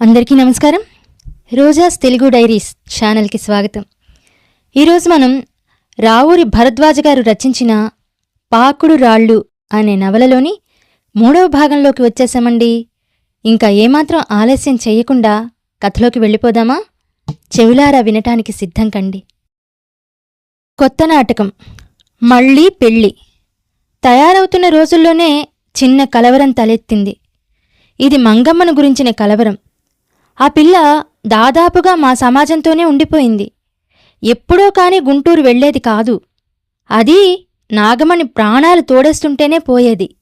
అందరికీ నమస్కారం. రోజాస్ తెలుగు డైరీస్ ఛానల్కి స్వాగతం. ఈరోజు మనం రావూరి భరద్వాజ గారు రచించిన పాకుడు రాళ్ళు అనే నవలలోని మూడవ భాగంలోకి వచ్చేసామండి ఇంకా ఏమాత్రం ఆలస్యం చేయకుండా కథలోకి వెళ్ళిపోదామా? చెవులారా వినటానికి సిద్ధం కండి. కొత్త నాటకం. మళ్ళీ పెళ్ళి. తయారవుతున్న రోజుల్లోనే చిన్న కలవరం తలెత్తింది. ఇది మంగమ్మను గురించిన కలవరం. ఆ పిల్ల దాదాపుగా మా సమాజంతోనే ఉండిపోయింది. ఎప్పుడో కాని గుంటూరు వెళ్ళేది కాదు. అది నాగమణి ప్రాణాలు తోడేస్తుంటేనే పోయేది.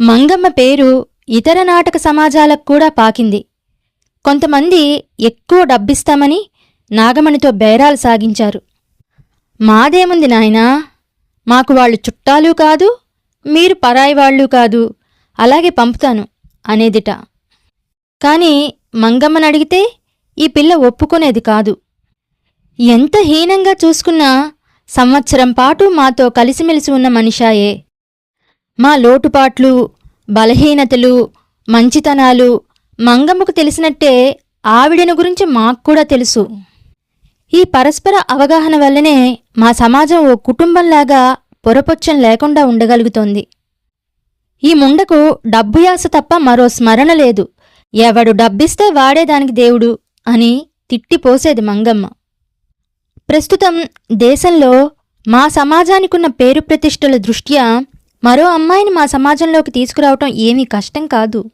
మంగమ్మ పేరు ఇతర నాటక సమాజాలకు కూడా పాకింది. కొంతమంది ఎక్కువ డబ్బిస్తామని నాగమణితో బేరాలు సాగించారు. మాదేముంది నాయనా? మాకు వాళ్ళు చుట్టాలు కాదు మీరు పరాయి వాళ్ళు కాదు అలాగే పంపుతాను అనేదిట. కానీ మంగమ్మనడిగితే ఈ పిల్ల ఒప్పుకునేది కాదు. ఎంత హీనంగా చూసుకున్నా సంవత్సరం పాటు మాతో కలిసిమెలిసి ఉన్న మనిషాయే. మా లోటుపాట్లు బలహీనతలు మంచితనాలు మంగమ్మకు తెలిసినట్టే ఆవిడను గురించి మాకు కూడా తెలుసు. ఈ పరస్పర అవగాహన వల్లనే మా సమాజం ఓ కుటుంబంలాగా పొరపొచ్చం లేకుండా ఉండగలుగుతోంది. ఈ ముండకు డబ్బు యాస తప్ప మరో స్మరణ లేదు. ఎవడు డబ్బిస్తే వాడేదానికి దేవుడు అని తిట్టిపోసేది మంగమ్మ. ప్రస్తుతం దేశంలో మా సమాజానికున్న పేరు ప్రతిష్టల దృష్ట్యా మరో అమ్మాయిని మా సమాజంలోకి తీసుకురావటం ఏమీ కష్టం కాదు.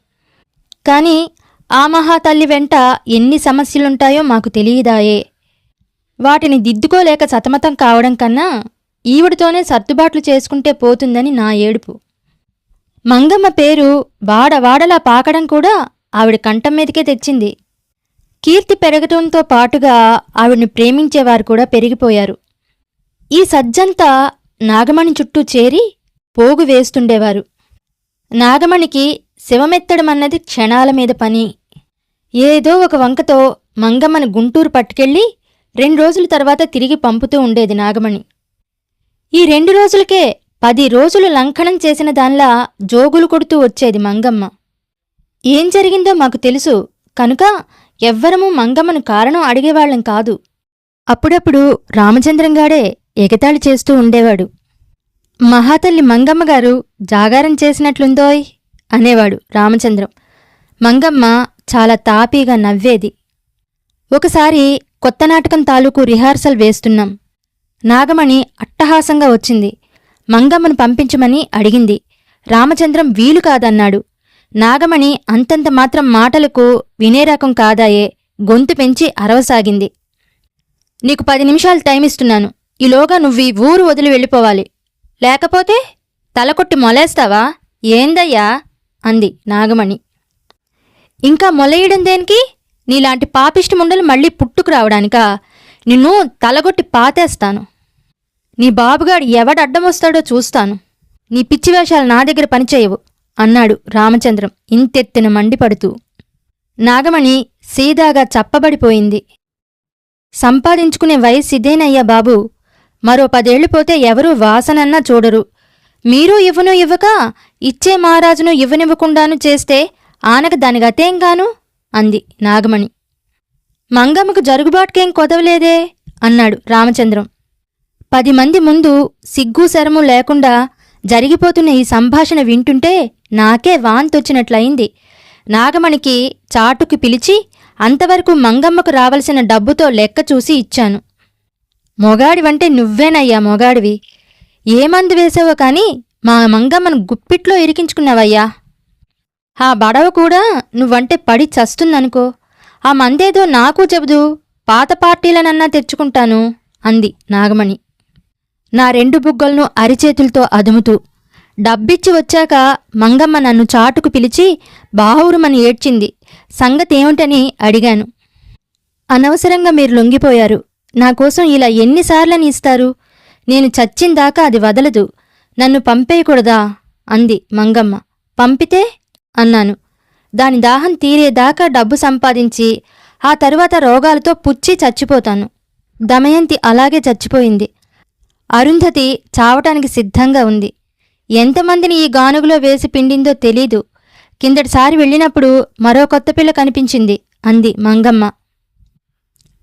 కానీ ఆ మహాతల్లి వెంట ఎన్ని సమస్యలుంటాయో మాకు తెలియదాయే. వాటిని దిద్దుకోలేక సతమతం కావడం కన్నా ఈవిడితోనే సర్దుబాట్లు చేసుకుంటే పోతుందని నా ఏడుపు. మంగమ్మ పేరు వాడవాడలా పాకడం కూడా ఆవిడ కంఠం మీదకే తెచ్చింది. కీర్తి పెరగటంతో పాటుగా ఆవిడ్ని ప్రేమించేవారు కూడా పెరిగిపోయారు. ఈ సజ్జంతా నాగమణి చుట్టూ చేరి పోగు వేస్తుండేవారు. నాగమణికి శివమెత్తడమన్నది క్షణాల మీద పని. ఏదో ఒక వంకతో మంగమ్మని గుంటూరు పట్టుకెళ్ళి రెండు రోజుల తర్వాత తిరిగి పంపుతూ ఉండేది నాగమణి. ఈ రెండు రోజులకే పది రోజులు లంకణం చేసిన దానిలా జోగులు కొడుతూ వచ్చేది మంగమ్మ. ఏం జరిగిందో మాకు తెలుసు. కనుక ఎవ్వరము మంగమ్మను కారణం అడిగేవాళ్ళం కాదు. అప్పుడప్పుడు రామచంద్రంగాడే ఎగతాళి చేస్తూ ఉండేవాడు. మహాతల్లి మంగమ్మగారు జాగారం చేసినట్లుందోయ్ అనేవాడు రామచంద్రం. మంగమ్మ చాలా తాపీగా నవ్వేది. ఒకసారి కొత్త నాటకం తాలూకు రిహార్సల్ వేస్తున్నాం. నాగమణి అట్టహాసంగా వచ్చింది. మంగమ్మను పంపించమని అడిగింది. రామచంద్రం వీలు కాదన్నాడు. నాగమణి అంతంత మాత్రం మాటలకు వినే రకం కాదాయే గొంతు పెంచి అరవసాగింది. నీకు పది నిమిషాలు టైం ఇస్తున్నాను ఈలోగా నువ్వు ఊరు వదిలి వెళ్ళిపోవాలి. లేకపోతే తలకొట్టి మొలేస్తావా? ఏందయ్యా? అంది నాగమణి. ఇంకా మొలయడం దేనికి? నీలాంటి పాపిష్టి ముండలు మళ్ళీ పుట్టుకు రావడానికా? నిన్ను తలగొట్టి పాతేస్తాను. నీ బాబుగాడు ఎవడడ్డమొస్తాడో చూస్తాను. నీ పిచ్చి వేషాలు నా దగ్గర పనిచేయవు. అన్నాడు రామచంద్రం ఇంతెత్తిన మండిపడుతూ. నాగమణి సీదాగా చప్పబడిపోయింది. సంపాదించుకునే వయసు ఇదేనయ్యా బాబు. మరో పదేళ్ళు పోతే ఎవరూ వాసనన్నా చూడరు. మీరు ఇవ్వను ఇవ్వక ఇచ్చే మహారాజును ఇవ్వనివ్వకుండాను చేస్తే ఆనక దాని గతేంగాను అంది నాగమణి. మంగమ్మకు జరుగుబాటుకేం కొదవలేదే? అన్నాడు రామచంద్రం. పది మంది ముందు సిగ్గు శరము లేకుండా జరిగిపోతున్న ఈ సంభాషణ వింటుంటే నాకే వాంతొచ్చినట్లయింది. నాగమణికి చాటుకు పిలిచి అంతవరకు మంగమ్మకు రావలసిన డబ్బుతో లెక్క చూసి ఇచ్చాను. మొగాడివంటే నువ్వేనయ్యా మొగాడివి. ఏ మందు వేసావో కానీ మా మంగమ్మను గుప్పిట్లో ఇరికించుకున్నావయ్యా. ఆ బడవ కూడా నువ్వంటే పడి చస్తుందనుకో. ఆ మందేదో నాకు చెబుదు పాత పార్టీలనన్నా తెచ్చుకుంటాను అంది నాగమణి. నా రెండు బుగ్గలను అరిచేతులతో అదుముతూ డబ్బిచ్చి వచ్చాక మంగమ్మ నన్ను చాటుకు పిలిచి బాహురుమని ఏడ్చింది. సంగతేమిటని అడిగాను. అనవసరంగా మీరు లొంగిపోయారు. నా కోసం ఇలా ఎన్నిసార్లని ఇస్తారు? నేను చచ్చిందాకా అది వదలదు. నన్ను పంపేయకూడదా? అంది మంగమ్మ. పంపితే? అన్నాను. దాని దాహం తీరేదాకా డబ్బు సంపాదించి ఆ తరువాత రోగాలతో పుచ్చి చచ్చిపోతాను. దమయంతి అలాగే చచ్చిపోయింది. అరుంధతి చావటానికి సిద్ధంగా ఉంది. ఎంతమందిని ఈ గానుగులో వేసి పిండిందో తెలీదు. కిందటిసారి వెళ్ళినప్పుడు మరో కొత్త పిల్ల కనిపించింది అంది మంగమ్మ.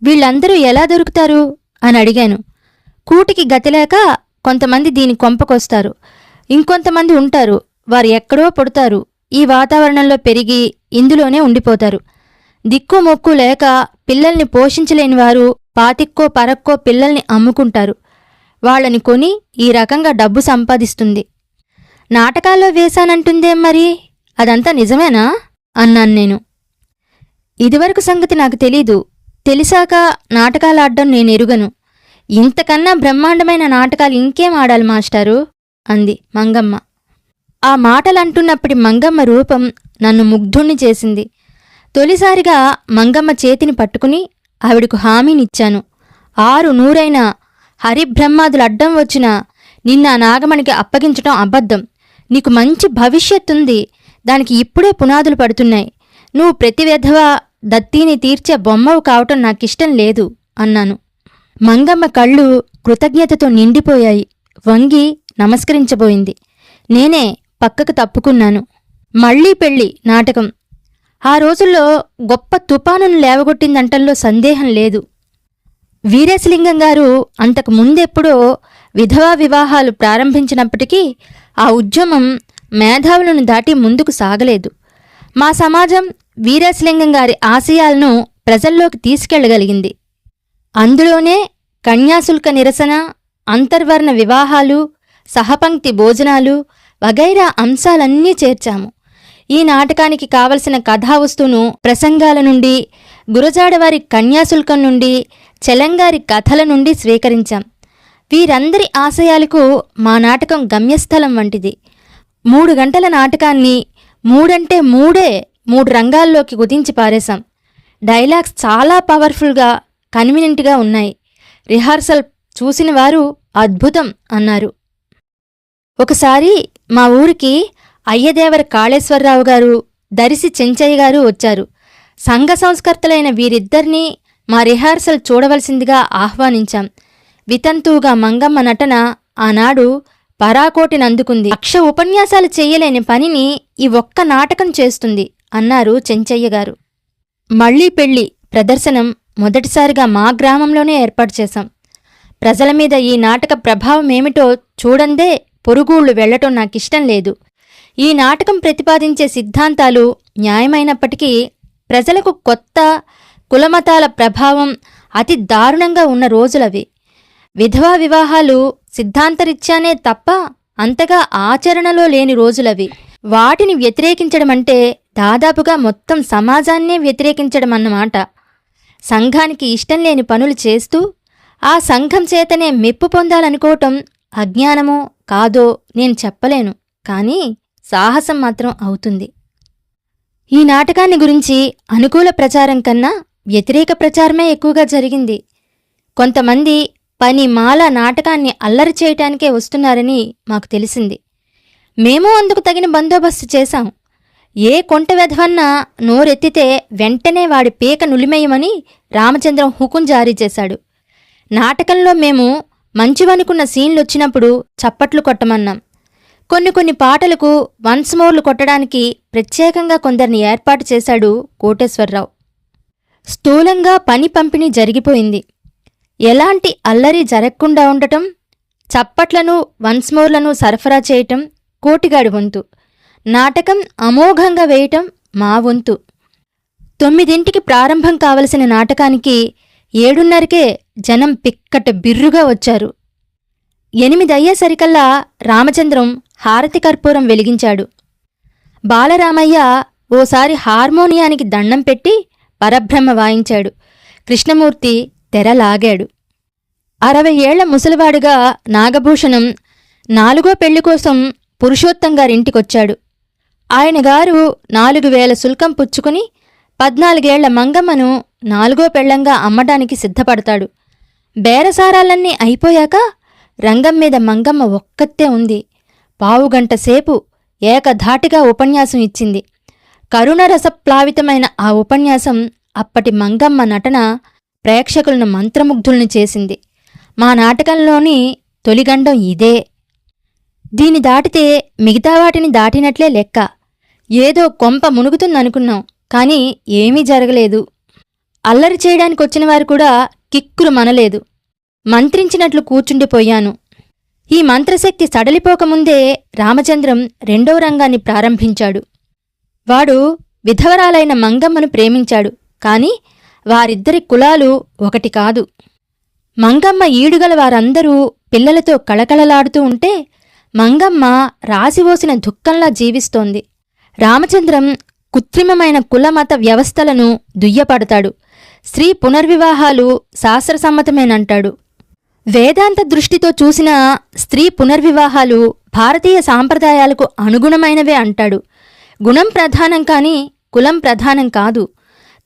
వీళ్ళందరూ ఎలా దొరుకుతారు? అని అడిగాను. కూటికి గతిలేక కొంతమంది దీని కొంపకొస్తారు. ఇంకొంతమంది ఉంటారు. వారు ఎక్కడో పుడతారు. ఈ వాతావరణంలో పెరిగి ఇందులోనే ఉండిపోతారు. దిక్కు మొక్కు లేక పిల్లల్ని పోషించలేని వారు పాతిక్కో పరక్కో పిల్లల్ని అమ్ముకుంటారు. వాళ్ళని కొని ఈ రకంగా డబ్బు సంపాదిస్తుంది. నాటకాల్లో వేశానంటుందేం మరి? అదంతా నిజమేనా? అన్నాను నేను. ఇదివరకు సంగతి నాకు తెలీదు. తెలిసాక నాటకాలు నేను ఎరుగను ఇంతకన్నా బ్రహ్మాండమైన నాటకాలు ఇంకేం ఆడాలి మాస్టారు? అంది మంగమ్మ. ఆ మాటలంటున్నప్పటి మంగమ్మ రూపం నన్ను ముగ్ధుణ్ణి చేసింది. తొలిసారిగా మంగమ్మ చేతిని పట్టుకుని ఆవిడకు హామీనిచ్చాను. ఆరు నూరైన హరిబ్రహ్మాదులు అడ్డం వచ్చిన నిన్న నాగమణికి అప్పగించటం అబద్ధం. నీకు మంచి భవిష్యత్తుంది. దానికి ఇప్పుడే పునాదులు పడుతున్నాయి. నువ్వు ప్రతి విధవ దత్తీని తీర్చే బొమ్మవు కావటం నాకిష్టం లేదు అన్నాను. మంగమ్మ కళ్ళు కృతజ్ఞతతో నిండిపోయాయి. వంగి నమస్కరించబోయింది. నేనే పక్కకు తప్పుకున్నాను. మళ్ళీ పెళ్ళి నాటకం. ఆ రోజుల్లో గొప్ప తుపానును లేవగొట్టిందంటల్లో సందేహం లేదు. వీరేశలింగం గారు అంతకు ముందెప్పుడో విధవా వివాహాలు ప్రారంభించినప్పటికీ ఆ ఉద్యమం మేధావులను దాటి ముందుకు సాగలేదు. మా సమాజం వీరేశలింగం గారి ఆశయాలను ప్రజల్లోకి తీసుకెళ్ళగలిగింది. అందులోనే కన్యాశుల్క నిరసన అంతర్వర్ణ వివాహాలు సహపంక్తి భోజనాలు వగైరా అంశాలన్నీ చేర్చాము. ఈ నాటకానికి కావలసిన కథావస్తువును ప్రసంగాల నుండి గురజాడవారి కన్యాశుల్కం నుండి చెలంగారి కథల నుండి స్వీకరించాం. వీరందరి ఆశయాలకు మా నాటకం గమ్యస్థలం వంటిది. మూడు గంటల నాటకాన్ని మూడంటే మూడే మూడు రంగాల్లోకి కుదించి పారేశాం. డైలాగ్స్ చాలా పవర్ఫుల్గా కన్వీనియంట్గా ఉన్నాయి. రిహార్సల్ చూసిన వారు అద్భుతం అన్నారు. ఒకసారి మా ఊరికి అయ్యదేవర కాళేశ్వరరావు గారు దరిసి చెంచయ్య గారు వచ్చారు. సంఘ సంస్కర్తలైన వీరిద్దరినీ మా రిహార్సల్ చూడవలసిందిగా ఆహ్వానించాం. వితంతువుగా మంగమ్మ నటన ఆనాడు పరాకోటినందుకుంది. లక్ష ఉపన్యాసాలు చేయలేని పనిని ఈ ఒక్క నాటకం చేస్తుంది అన్నారు చెంచయ్య గారు. మళ్ళీ పెళ్ళి ప్రదర్శనం మొదటిసారిగా మా గ్రామంలోనే ఏర్పాటు చేశాం. ప్రజల మీద ఈ నాటక ప్రభావం ఏమిటో చూడందే పొరుగుళ్ళు వెళ్ళటం నాకిష్టం లేదు. ఈ నాటకం ప్రతిపాదించే సిద్ధాంతాలు న్యాయమైనప్పటికీ ప్రజలకు కొత్త కులమతాల ప్రభావం అతి దారుణంగా ఉన్న రోజులవి. విధవా వివాహాలు సిద్ధాంతరీత్యానే తప్ప అంతగా ఆచరణలో లేని రోజులవి. వాటిని వ్యతిరేకించడం అంటే దాదాపుగా మొత్తం సమాజాన్నే వ్యతిరేకించడం అన్నమాట సంఘానికి ఇష్టం లేని పనులు చేస్తూ ఆ సంఘం చేతనే మెప్పు పొందాలనుకోవటం అజ్ఞానమో కాదో నేను చెప్పలేను. కానీ సాహసం మాత్రం అవుతుంది. ఈ నాటకాన్ని గురించి అనుకూల ప్రచారం కన్నా వ్యతిరేక ప్రచారమే ఎక్కువగా జరిగింది. కొంతమంది పని మాల నాటకాన్ని అల్లరి చేయటానికే వస్తున్నారని మాకు తెలిసింది. మేము అందుకు తగిన బందోబస్తు చేశాం. ఏ కొంట వెధవన్నా నోరెత్తితే వెంటనే వాడి పీక నులిమేయమని రామచంద్రం హుకుం జారీ చేశాడు. నాటకంలో మేము మంచివనుకున్న సీన్లు వచ్చినప్పుడు చప్పట్లు కొట్టమన్నాం. కొన్ని కొన్ని పాటలకు వన్స్ మోర్లు కొట్టడానికి ప్రత్యేకంగా కొందరిని ఏర్పాటు చేశాడు కోటేశ్వరరావు. స్థూలంగా పని పంపిణీ జరిగిపోయింది. ఎలాంటి అల్లరి జరగకుండా ఉండటం చప్పట్లను వన్స్మోర్లను సరఫరా చేయటం కోటిగాడి వంతు. నాటకం అమోఘంగా వేయటం మా వంతు. తొమ్మిదింటికి ప్రారంభం కావలసిన నాటకానికి ఏడున్నరకే జనం పిక్కట బిర్రుగా వచ్చారు. ఎనిమిది అయ్యేసరికల్లా రామచంద్రం హారతి కర్పూరం వెలిగించాడు. బాలరామయ్య ఓసారి హార్మోనియానికి దండం పెట్టి పరబ్రహ్మ వాయించాడు. కృష్ణమూర్తి తెరలాగాడు. అరవై ఏళ్ళ ముసలివాడుగా నాగభూషణం నాలుగో పెళ్ళి కోసం పురుషోత్తం గారింటికొచ్చాడు. ఆయన గారు నాలుగు వేల శుల్కం పుచ్చుకుని పద్నాలుగేళ్ళ మంగమ్మను నాలుగో పెళ్ళంగా అమ్మడానికి సిద్ధపడతాడు. బేరసారాలన్నీ అయిపోయాక రంగం మీద మంగమ్మ ఒక్కతే ఉంది. పావుగంట సేపు ఏకధాటిగా ఉపన్యాసం ఇచ్చింది. కరుణరసప్లావితమైన ఆ ఉపన్యాసం అప్పటి మంగమ్మ నటన ప్రేక్షకులను మంత్రముగ్ధుల్ని చేసింది. మా నాటకంలోని తొలిగండం ఇదే. దీని దాటితే మిగతా వాటిని దాటినట్లే లెక్క. ఏదో కొంప మునుగుతుందనుకున్నాం కానీ ఏమీ జరగలేదు. అల్లరి చేయడానికి వచ్చిన వారు కూడా కిక్కులు మనలేదు. మంత్రించినట్లు కూర్చుండిపోయాను. ఈ మంత్రశక్తి సడలిపోకముందే రామచంద్రం రెండవ రంగాన్ని ప్రారంభించాడు. వాడు విధవరాలైన మంగమ్మను ప్రేమించాడు కాని వారిద్దరి కులాలు ఒకటి కాదు. మంగమ్మ ఈడుగల వారందరూ పిల్లలతో కళకళలాడుతూ ఉంటే మంగమ్మ రాసివోసిన దుఃఖంలా జీవిస్తోంది. రామచంద్రం కృత్రిమమైన కులమత వ్యవస్థలను దుయ్యపడతాడు. స్త్రీ పునర్వివాహాలు శాస్త్రసమ్మతమేనంటాడు. వేదాంత దృష్టితో చూసిన స్త్రీ పునర్వివాహాలు భారతీయ సాంప్రదాయాలకు అనుగుణమైనవే అంటాడు. గుణం ప్రధానం కాని కులం ప్రధానం కాదు.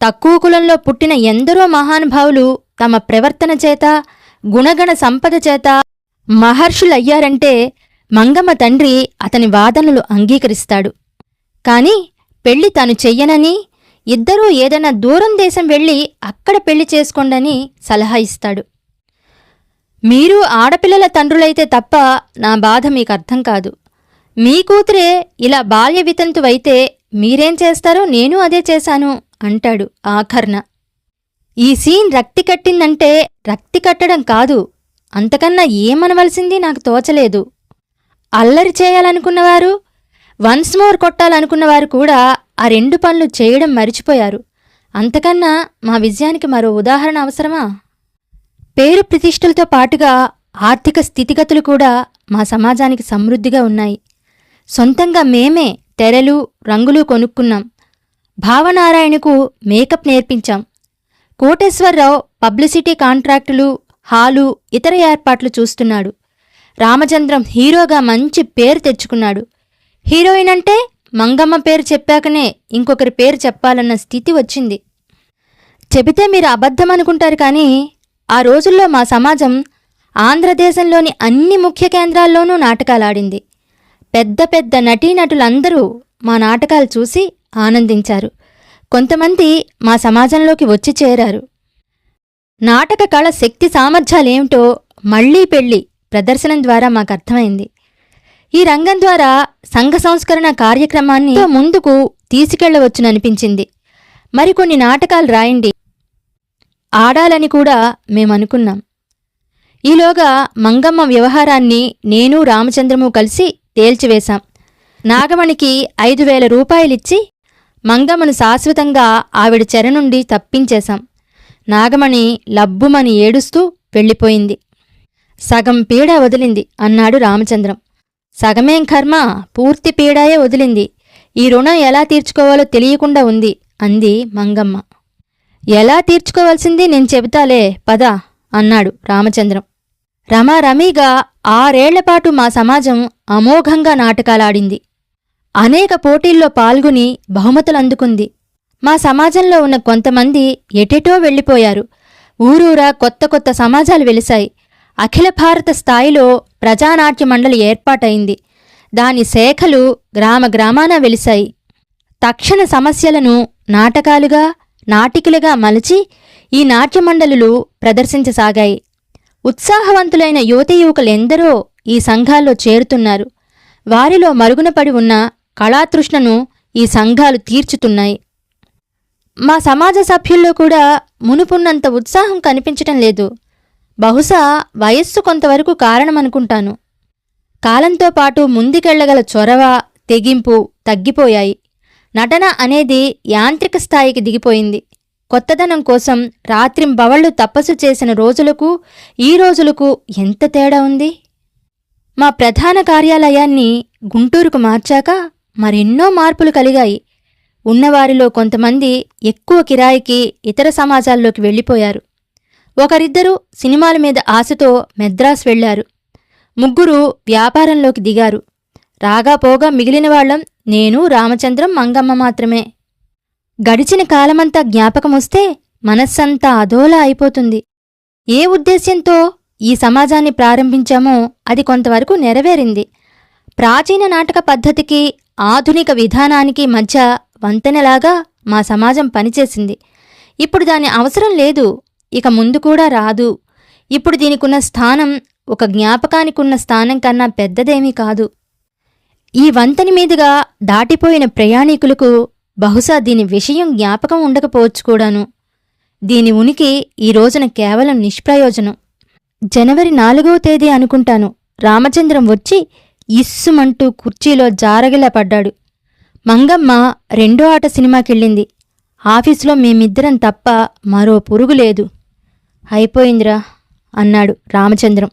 తక్కువ కులంలో పుట్టిన ఎందరో మహానుభావులు తమ ప్రవర్తన చేత గుణగణ సంపద చేత మహర్షులయ్యారంటే మంగమ్మ తండ్రి అతని వాదనలు అంగీకరిస్తాడు. కాని పెళ్ళి తాను చెయ్యనని ఇద్దరూ ఏదైనా దూరం దేశం వెళ్ళి అక్కడ పెళ్ళి చేసుకోండని సలహా ఇస్తాడు. మీరు ఆడపిల్లల తండ్రులైతే తప్ప నా బాధ మీకు అర్థం కాదు. మీ కూతురే ఇలా బాల్య వితంతువైతే మీరేం చేస్తారో నేను అదే చేశాను అంటాడు ఆఖర్న. ఈ సీన్ రక్తి కట్టిందంటే రక్తి కట్టడం కాదు. అంతకన్నా ఏమనవలసింది నాకు తోచలేదు. అల్లరి చేయాలనుకున్నవారు వన్స్ మోర్ కొట్టాలనుకున్నవారు కూడా ఆ రెండు పనులు చేయడం మరిచిపోయారు. అంతకన్నా మా విజయానికి మరో ఉదాహరణ అవసరమా? పేరు ప్రతిష్టలతో పాటుగా ఆర్థిక స్థితిగతులు కూడా మా సమాజానికి సమృద్ధిగా ఉన్నాయి. సొంతంగా మేమే తెరలు రంగులు కొనుక్కున్నాం. భావనారాయణకు మేకప్ నేర్పించాం. కోటేశ్వరరావు పబ్లిసిటీ కాంట్రాక్టులు హాలు ఇతర ఏర్పాట్లు చూస్తున్నాడు. రామచంద్రం హీరోగా మంచి పేరు తెచ్చుకున్నాడు. హీరోయిన్ అంటే మంగమ్మ పేరు చెప్పాకనే ఇంకొకరి పేరు చెప్పాలన్న స్థితి వచ్చింది. చెబితే మీరు అబద్ధం అనుకుంటారు కానీ ఆ రోజుల్లో మా సమాజం ఆంధ్రదేశంలోని అన్ని ముఖ్య కేంద్రాల్లోనూ నాటకాలాడింది పెద్ద పెద్ద నటీనటులందరూ మా నాటకాలు చూసి ఆనందించారు. కొంతమంది మా సమాజంలోకి వచ్చి చేరారు. నాటక కళ శక్తి సామర్థ్యాలేమిటో మళ్ళీ పెళ్ళి ప్రదర్శనం ద్వారా మాకు అర్థమైంది. ఈ రంగం ద్వారా సంఘ సంస్కరణ కార్యక్రమాన్ని ముందుకు తీసుకెళ్ళవచ్చుననిపించింది. మరికొన్ని నాటకాలు రాయండి. ఆడాలని కూడా మేమనుకున్నాం. ఈలోగా మంగమ్మ వ్యవహారాన్ని నేను రామచంద్రము కలిసి తేల్చివేశాం. నాగమణికి ఐదు వేల రూపాయలిచ్చి మంగమ్మను శాశ్వతంగా ఆవిడ చెర నుండి తప్పించేశాం. నాగమణి లబ్బుమని ఏడుస్తూ వెళ్ళిపోయింది. సగం పీడ వదిలింది అన్నాడు రామచంద్రం. సగమేం కర్మ? పూర్తి పీడాయే వదిలింది. ఈ రుణం ఎలా తీర్చుకోవాలో తెలియకుండా ఉంది అంది మంగమ్మ. ఎలా తీర్చుకోవాల్సింది నేను చెబుతాలే పద అన్నాడు రామచంద్రం. రమారమీగా ఆరేళ్ళపాటు మా సమాజం అమోఘంగా నాటకాలాడింది. అనేక పోటీల్లో పాల్గొని బహుమతులందుకుంది. మా సమాజంలో ఉన్న కొంతమంది ఎటెటో వెళ్ళిపోయారు. ఊరూరా కొత్త కొత్త సమాజాలు వెలిశాయి. అఖిల భారత స్థాయిలో ప్రజానాట్య మండలి ఏర్పాటైంది. దాని శాఖలు గ్రామ గ్రామాన వెలిశాయి. తక్షణ సమస్యలను నాటకాలుగా నాటికలుగా మలచి ఈ నాట్యమండలులు ప్రదర్శించసాగాయి. ఉత్సాహవంతులైన యువతీ యువకులెందరో ఈ సంఘాల్లో చేరుతున్నారు. వారిలో మరుగునపడి ఉన్న కళాతృష్ణను ఈ సంఘాలు తీర్చుతున్నాయి. మా సమాజ సభ్యుల్లో కూడా మునుపున్నంత ఉత్సాహం కనిపించటం లేదు. బహుశా వయస్సు కొంతవరకు కారణమనుకుంటాను. కాలంతో పాటు ముందుకెళ్ళగల చొరవ తెగింపు తగ్గిపోయాయి. నటన అనేది యాంత్రిక స్థాయికి దిగిపోయింది. కొత్తదనం కోసం రాత్రింబవళ్ళు తపస్సు చేసిన రోజులకు ఈ రోజులకు ఎంత తేడా ఉంది? మా ప్రధాన కార్యాలయాన్ని గుంటూరుకు మార్చాక మరెన్నో మార్పులు కలిగాయి. ఉన్నవారిలో కొంతమంది ఎక్కువ కిరాయికి ఇతర సమాజాల్లోకి వెళ్ళిపోయారు. ఒకరిద్దరు సినిమాల మీద ఆశతో మెద్రాస్ వెళ్ళారు ముగ్గురు వ్యాపారంలోకి దిగారు. రాగాపోగా మిగిలిన వాళ్ళం నేను రామచంద్రం మంగమ్మ మాత్రమే. గడిచిన కాలమంతా జ్ఞాపకమొస్తే మనస్సంతా అదోలా అయిపోతుంది. ఏ ఉద్దేశ్యంతో ఈ సమాజాన్ని ప్రారంభించామో అది కొంతవరకు నెరవేరింది. ప్రాచీన నాటక పద్ధతికి ఆధునిక విధానానికి మధ్య వంతెనలాగా మా సమాజం పనిచేసింది. ఇప్పుడు దాని అవసరం లేదు ఇక ముందు కూడా రాదు. ఇప్పుడు దీనికున్న స్థానం ఒక జ్ఞాపకానికున్న స్థానం కన్నా పెద్దదేమీ కాదు. ఈ వంతెన మీదుగా దాటిపోయిన ప్రయాణికులకు బహుశా దీని విషయం జ్ఞాపకం ఉండకపోవచ్చు కూడాను. దీని ఉనికి ఈ రోజున కేవలం నిష్ప్రయోజనం. జనవరి నాలుగవ తేదీ అనుకుంటాను. రామచంద్రం వచ్చి ఇస్సుమంటూ కుర్చీలో జారగిలా పడ్డాడు మంగమ్మ రెండో ఆట సినిమాకెళ్ళింది. ఆఫీసులో మేమిద్దరం తప్ప మరో పురుగు లేదు. అయిపోయిందిరా అన్నాడు రామచంద్రం.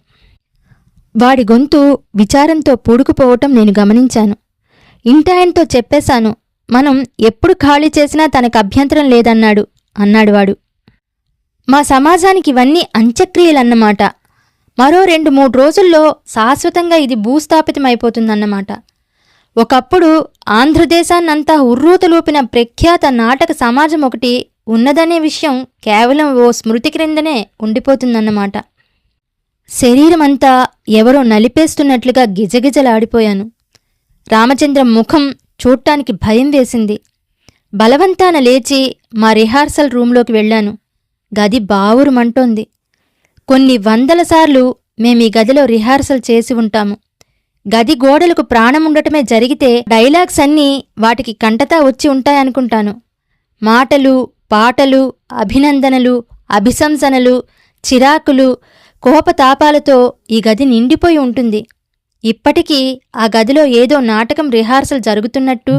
వాడి గొంతు విచారంతో పూడుకుపోవటం నేను గమనించాను. ఇంటాయనతో చెప్పేశాను మనం ఎప్పుడు ఖాళీ చేసినా తనకు అభ్యంతరం లేదన్నాడు అన్నాడు వాడు. మా సమాజానికి ఇవన్నీ అంత్యక్రియలన్నమాట. మరో రెండు మూడు రోజుల్లో శాశ్వతంగా ఇది భూస్థాపితమైపోతుందన్నమాట. ఒకప్పుడు ఆంధ్రదేశాన్నంతా ఉర్రూతలూపిన ప్రఖ్యాత నాటక సమాజం ఒకటి ఉన్నదనే విషయం కేవలం ఓ స్మృతి క్రిందనే ఉండిపోతుందన్నమాట. శరీరమంతా ఎవరో నలిపేస్తున్నట్లుగా గిజగిజలాడిపోయాను. రామచంద్ర ముఖం చూడటానికి భయం వేసింది. బలవంతాన లేచి మా రిహార్సల్ రూంలోకి వెళ్ళాను. గది బావురుమంటోంది. కొన్ని వందల సార్లు మేమీ గదిలో రిహార్సల్ చేసి ఉంటాము. గది గోడలకు ప్రాణముండటమే జరిగితే డైలాగ్స్ అన్నీ వాటికి కంటతా వచ్చి ఉంటాయనుకుంటాను. మాటలు పాటలు అభినందనలు అభిశంసనలు చిరాకులు కోపతాపాలతో ఈ గది నిండిపోయి ఉంటుంది. ఇప్పటికీ ఆ గదిలో ఏదో నాటకం రిహార్సల్ జరుగుతున్నట్టు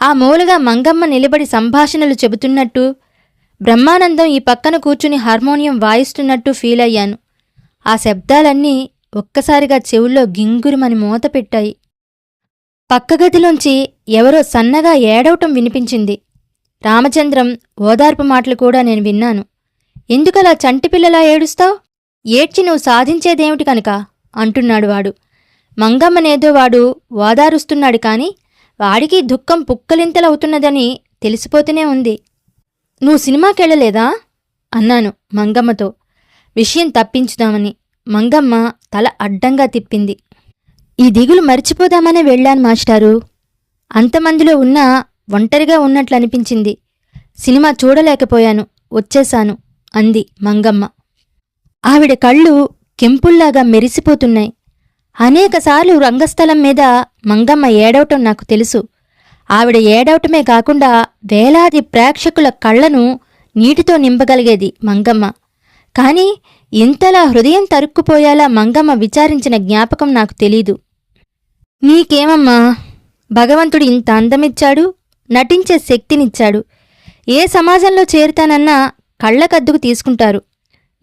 ఆ మూలగా మంగమ్మ నిలబడి సంభాషణలు చెబుతున్నట్టు బ్రహ్మానందం ఈ పక్కన కూర్చుని హార్మోనియం వాయిస్తున్నట్టు ఫీల్ అయ్యాను. ఆ శబ్దాలన్నీ ఒక్కసారిగా చెవుల్లో గింగురుమని మూత పెట్టాయి. పక్క గదిలోంచి ఎవరో సన్నగా ఏడవటం వినిపించింది. రామచంద్రం ఓదార్పు మాటలు కూడా నేను విన్నాను. ఎందుకలా చంటిపిల్లలా ఏడుస్తావు? ఏడ్చి నువ్వు సాధించేదేమిటి కనుక? అంటున్నాడు వాడు. మంగమ్మనేదో వాడు ఓదారుస్తున్నాడు కాని వాడికి దుఃఖం పుక్కలింతలవుతున్నదని తెలిసిపోతూనే ఉంది. నువ్వు సినిమాకెళ్ళలేదా? అన్నాను మంగమ్మతో. విషయం తప్పించుదామని. మంగమ్మ తల అడ్డంగా తిప్పింది. ఈ దిగులు మర్చిపోదామనే వెళ్ళాను మాస్టారు. అంతమందిలో ఉన్నా ఒంటరిగా ఉన్నట్లు అనిపించింది సినిమా చూడలేకపోయాను. వచ్చేశాను అంది మంగమ్మ. ఆవిడ కళ్ళు కెంపుల్లాగా మెరిసిపోతున్నాయి. అనేకసార్లు రంగస్థలం మీద మంగమ్మ ఏడవటం నాకు తెలుసు. ఆవిడ ఏడవటమే కాకుండా వేలాది ప్రేక్షకుల కళ్ళను నీటితో నింపగలిగేది మంగమ్మ. కానీ ఇంతలా హృదయం తరుక్కుపోయేలా మంగమ్మ విచారించిన జ్ఞాపకం నాకు తెలీదు. నీకేమమ్మా? భగవంతుడు ఇంత అందమిచ్చాడు నటించే శక్తినిచ్చాడు. ఏ సమాజంలో చేరుతానన్నా కళ్ళకద్దుకు తీసుకుంటారు.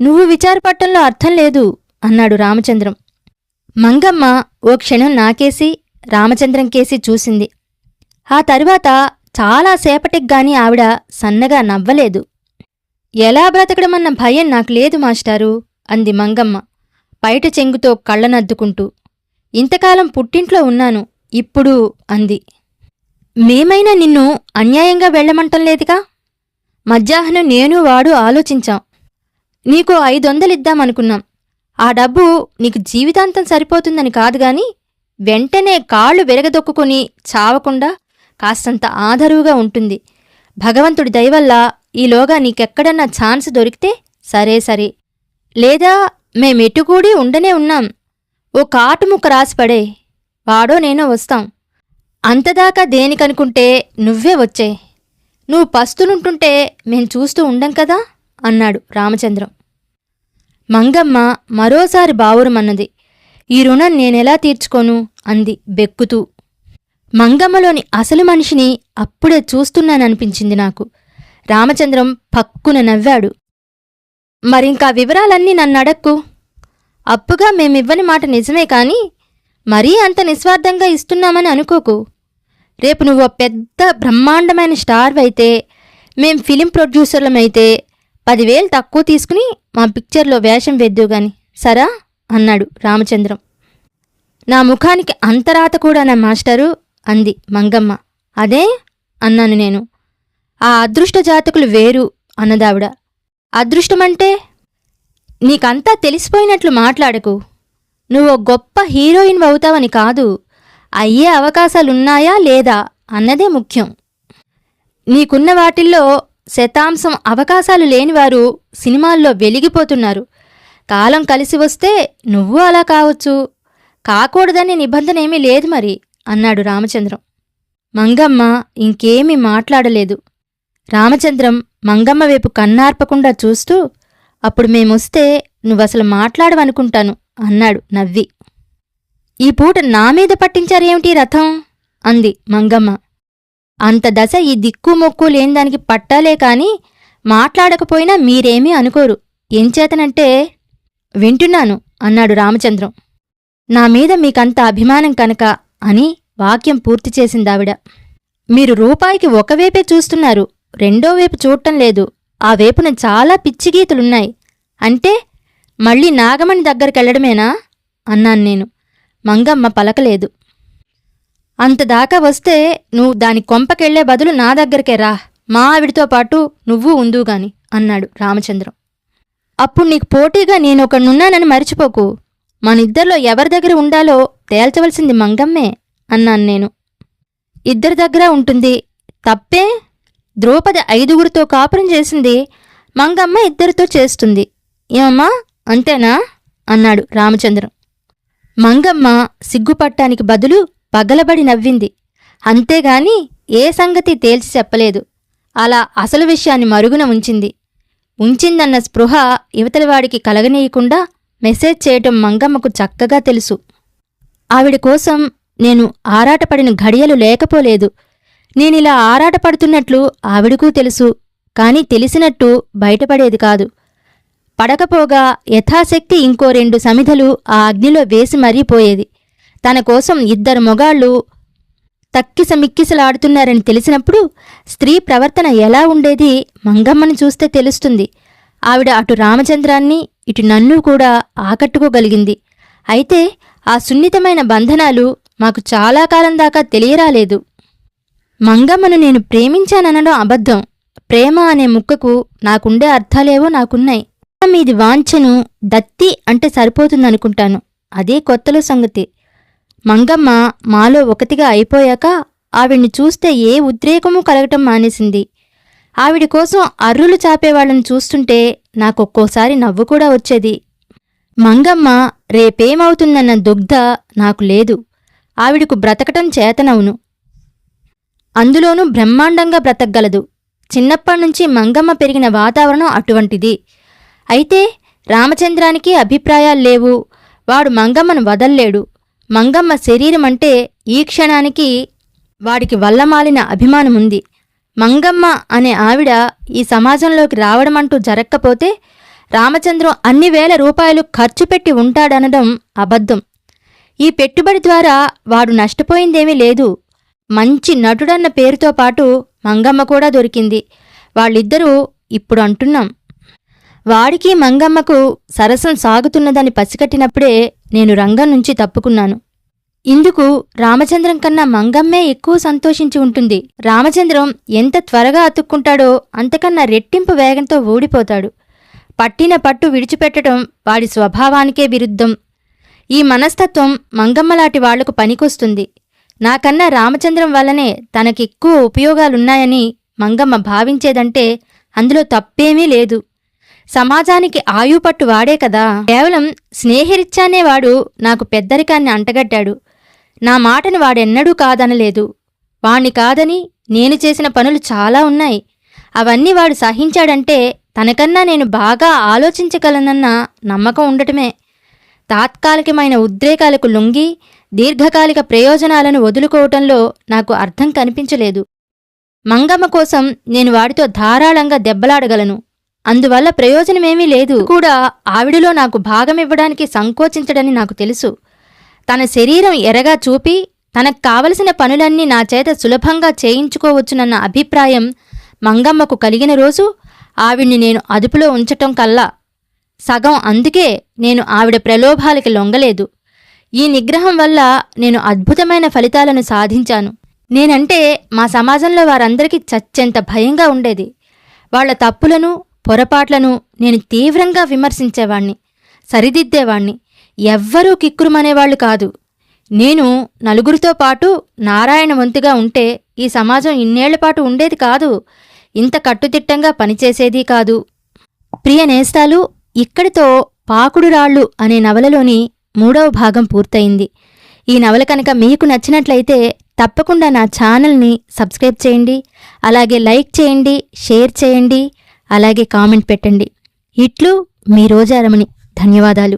నువ్వు విచారపట్టంలో అర్థం లేదు అన్నాడు రామచంద్రం. మంగమ్మ ఓ క్షణం నాకేసి రామచంద్రం కేసి చూసింది. ఆ తరువాత చాలాసేపటికి గాని ఆవిడ సన్నగా నవ్వలేదు. ఎలా బ్రతకడమన్న భయం నాకు లేదు మాస్టారు అంది మంగమ్మ బయట చెంగుతో కళ్ళనద్దుకుంటూ. ఇంతకాలం పుట్టింట్లో ఉన్నాను ఇప్పుడు అంది. మేమైనా నిన్ను అన్యాయంగా వెళ్ళమంటం లేదుగా? మధ్యాహ్నం నేను వాడు ఆలోచించాం. నీకు ఐదొందలిద్దామనుకున్నాం ఆ డబ్బు నీకు జీవితాంతం సరిపోతుందని కాదుగాని వెంటనే కాళ్ళు విరగదొక్కుని చావకుండా కాస్తంత ఆదరువుగా ఉంటుంది. భగవంతుడి దయవల్ల ఈలోగా నీకెక్కడన్నా ఛాన్స్ దొరికితే సరే సరే. లేదా మేమెటుకూడి ఉండనే ఉన్నాం. ఓ కాటు ముక్క రాసిపడే. వాడో నేనో వస్తాం. అంతదాకా దేనికనుకుంటే నువ్వే వచ్చే. నువ్వు పస్తులుంటుంటే మేం చూస్తూ ఉండం కదా? అన్నాడు రామచంద్రం. మంగమ్మ మరోసారి బావురమన్నది. ఈ రుణం నేనెలా తీర్చుకోను? అంది బెక్కుతూ. మంగమ్మలోని అసలు మనిషిని అప్పుడే చూస్తున్నాననిపించింది నాకు. రామచంద్రం పక్కున నవ్వాడు. మరింకా వివరాలన్నీ నన్నడక్కు. అప్పుగా మేమివ్వని మాట నిజమే కాని మరీ అంత నిస్వార్థంగా ఇస్తున్నామని అనుకోకు. రేపు నువ్వు పెద్ద బ్రహ్మాండమైన స్టార్ అయితే మేం ఫిలిం ప్రొడ్యూసర్లమైతే పదివేలు తక్కువ తీసుకుని మా పిక్చర్లో వేషం వేద్దు గాని సరా? అన్నాడు రామచంద్రం. నా ముఖానికి అంతరాత కూడా నా మాస్టరు అంది మంగమ్మ. అదే? అన్నాను నేను. ఆ అదృష్ట జాతకులు వేరు అన్నదావిడ. అదృష్టమంటే? నీకంతా తెలిసిపోయినట్లు మాట్లాడకు. నువ్వు గొప్ప హీరోయిన్ అవుతావని కాదు. అయ్యే అవకాశాలున్నాయా లేదా అన్నదే ముఖ్యం. నీకున్న వాటిల్లో శతాంశం అవకాశాలు లేనివారు సినిమాల్లో వెలిగిపోతున్నారు. కాలం కలిసి వస్తే నువ్వు అలా కావచ్చు. కాకూడదనే నిబంధన ఏమీ లేదు మరి. అన్నాడు రామచంద్రం. మంగమ్మ ఇంకేమీ మాట్లాడలేదు. రామచంద్రం మంగమ్మ వైపు కన్నార్పకుండా చూస్తూ అప్పుడు మేమొస్తే నువ్వసలు మాట్లాడవనుకుంటాను అన్నాడు నవ్వి. ఈ పూట నా మీద పట్టించారేమిటి రథం? అంది మంగమ్మ. అంత దశ ఈ దిక్కు మొక్కు లేనిదానికి పట్టాలే కాని మాట్లాడకపోయినా మీరేమీ అనుకోరు. ఎంచేతనంటే వింటున్నాను అన్నాడు రామచంద్రం. నా మీద మీకంత అభిమానం కనుక అని వాక్యం పూర్తి చేసిందావిడ. మీరు రూపాయికి ఒకవైపే చూస్తున్నారు రెండో వైపు చూడటం లేదు. ఆ వైపున చాలా పిచ్చిగీతలున్నాయి అంటే మళ్ళీ నాగమణి దగ్గరికెళ్ళడమేనా అన్నాను నేను. మంగమ్మ పలకలేదు. అంతదాకా వస్తే నువ్వు దాని కొంపకెళ్ళే బదులు నా దగ్గరికే రా. మా ఆవిడితో పాటు నువ్వు ఉందుగాని అన్నాడు రామచంద్రం. అప్పుడు నీకు పోటీగా నేనొకడున్నానని మరిచిపోకు. మనిద్దరిలో ఎవరి దగ్గర ఉండాలో తేల్చవలసింది మంగమ్మే అన్నాను నేను. ఇద్దరి దగ్గర ఉంటుంది. తప్పే? ద్రౌపది ఐదుగురితో కాపురం చేసింది మంగమ్మ ఇద్దరితో చేస్తుంది. ఏమమ్మా? అంతేనా? అన్నాడు రామచంద్రం. మంగమ్మ సిగ్గుపట్టానికి బదులు పగలబడి నవ్వింది. అంతేగాని ఏ సంగతి తేల్చి చెప్పలేదు. అలా అసలు విషయాన్ని మరుగున ఉంచింది. ఉంచిందన్న స్పృహ యువతలవాడికి కలగనీయకుండా మెసేజ్ చేయటం మంగమ్మకు చక్కగా తెలుసు. ఆవిడ కోసం నేను ఆరాటపడిన ఘడియలు లేకపోలేదు. నేనిలా ఆరాటపడుతున్నట్లు ఆవిడకూ తెలుసు కాని తెలిసినట్టు బయటపడేది కాదు. పడకపోగా యథాశక్తి ఇంకో రెండు సమిధలు ఆ అగ్నిలో వేసి మరీ పోయేది. తన కోసం ఇద్దరు మొగాళ్ళు తక్కిసమిక్కిసలాడుతున్నారని తెలిసినప్పుడు స్త్రీ ప్రవర్తన ఎలా ఉండేది మంగమ్మని చూస్తే తెలుస్తుంది. ఆవిడ అటు రామచంద్రాన్ని ఇటు నన్ను కూడా ఆకట్టుకోగలిగింది. అయితే ఆ సున్నితమైన బంధనాలు మాకు చాలా కాలం దాకా తెలియరాలేదు. మంగమ్మను నేను ప్రేమించాననడం అబద్ధం. ప్రేమ అనే ముక్కకు నాకుండే అర్థాలేవో నాకున్నాయి. మీది వాంఛను దత్తి అంటే సరిపోతుందనుకుంటాను. అదే కొత్తలో సంగతి. మంగమ్మ మాలో ఒకటిగా అయిపోయాక ఆవిడ్ని చూస్తే ఏ ఉద్రేకమూ కలగటం మానేసింది. ఆవిడ కోసం అర్రులు చాపేవాళ్ళని చూస్తుంటే నాకొక్కోసారి నవ్వు కూడా వచ్చేది. మంగమ్మ రేపేమవుతుందన్న దుగ్ధ నాకు లేదు. ఆవిడకు బ్రతకటం చేతనవును. అందులోనూ బ్రహ్మాండంగా బ్రతకగలదు. చిన్నప్పటినుంచి మంగమ్మ పెరిగిన వాతావరణం అటువంటిది. అయితే రామచంద్రానికి అభిప్రాయాలు లేవు. వాడు మంగమ్మను వదల్లేడు. మంగమ్మ శరీరం అంటే ఈ క్షణానికి వాడికి వల్లమాలిన అభిమానముంది. మంగమ్మ అనే ఆవిడ ఈ సమాజంలోకి రావడమంటూ జరక్కపోతే రామచంద్రం అన్ని వేల రూపాయలు ఖర్చు పెట్టి ఉంటాడనడం అబద్ధం. ఈ పెట్టుబడి ద్వారా వాడు నష్టపోయిందేమీ లేదు. మంచి నటుడన్న పేరుతో పాటు మంగమ్మ కూడా దొరికింది. వాళ్ళిద్దరూ ఇప్పుడు అంటున్నాం. వాడికి మంగమ్మకు సరసం సాగుతున్నదని పసికట్టినప్పుడే నేను రంగం నుంచి తప్పుకున్నాను. ఇందుకు రామచంద్రం కన్నా మంగమ్మే ఎక్కువ సంతోషించి ఉంటుంది. రామచంద్రం ఎంత త్వరగా అతుక్కుంటాడో అంతకన్నా రెట్టింపు వేగంతో ఊడిపోతాడు. పట్టిన పట్టు విడిచిపెట్టడం వాడి స్వభావానికే విరుద్ధం. ఈ మనస్తత్వం మంగమ్మలాంటి వాళ్ళకు పనికొస్తుంది. నాకన్నా రామచంద్రం వల్లనే తనకెక్కువ ఉపయోగాలున్నాయని మంగమ్మ భావించేదంటే అందులో తప్పేమీ లేదు. సమాజానికి ఆయుపట్టు వాడే కదా. కేవలం స్నేహరిచ్చానే వాడు నాకు పెద్దరికాన్ని అంటగట్టాడు. నా మాటను వాడెన్నడూ కాదనలేదు. వాణ్ణి కాదని నేను చేసిన పనులు చాలా ఉన్నాయి. అవన్నీ వాడు సహించాడంటే తనకన్నా నేను బాగా ఆలోచించగలనన్న నమ్మకం ఉండటమే. తాత్కాలికమైన ఉద్రేకాలకు లొంగి దీర్ఘకాలిక ప్రయోజనాలను వదులుకోవటంలో నాకు అర్థం కనిపించలేదు. మంగమ్మ కోసం నేను వాడితో ధారాళంగా దెబ్బలాడగలను. అందువల్ల ప్రయోజనమేమీ లేదు. కూడా ఆవిడలో నాకు భాగమివ్వడానికి సంకోచించడని నాకు తెలుసు. తన శరీరం ఎరగా చూపి తనకు కావలసిన పనులన్నీ నా చేత సులభంగా చేయించుకోవచ్చునన్న అభిప్రాయం మంగమ్మకు కలిగిన రోజు ఆవిడ్ని నేను అదుపులో ఉంచటం కల్లా సగం అందుకే నేను ఆవిడ ప్రలోభాలకి లొంగలేదు. ఈ నిగ్రహం వల్ల నేను అద్భుతమైన ఫలితాలను సాధించాను. నేనంటే మా సమాజంలో వారందరికీ చచ్చెంత భయంగా ఉండేది. వాళ్ళ తప్పులను పొరపాట్లను నేను తీవ్రంగా విమర్శించేవాణ్ణి సరిదిద్దేవాణ్ణి. ఎవ్వరూ కిక్కురుమనేవాళ్ళు కాదు. నేను నలుగురితో పాటు నారాయణ వంతుగా ఉంటే ఈ సమాజం ఇన్నేళ్ళపాటు ఉండేది కాదు. ఇంత కట్టుదిట్టంగా పనిచేసేది కాదు. ప్రియ నేస్తాలు ఇక్కడితో పాకుడు రాళ్ళు అనే నవలలోని మూడవ భాగం పూర్తయింది. ఈ నవల కనుక మీకు నచ్చినట్లయితే తప్పకుండా నా ఛానల్ని సబ్స్క్రైబ్ చేయండి అలాగే లైక్ చేయండి షేర్ చేయండి అలాగే కామెంట్ పెట్టండి. ఇట్లు మీ రోజారమణి ధన్యవాదాలు.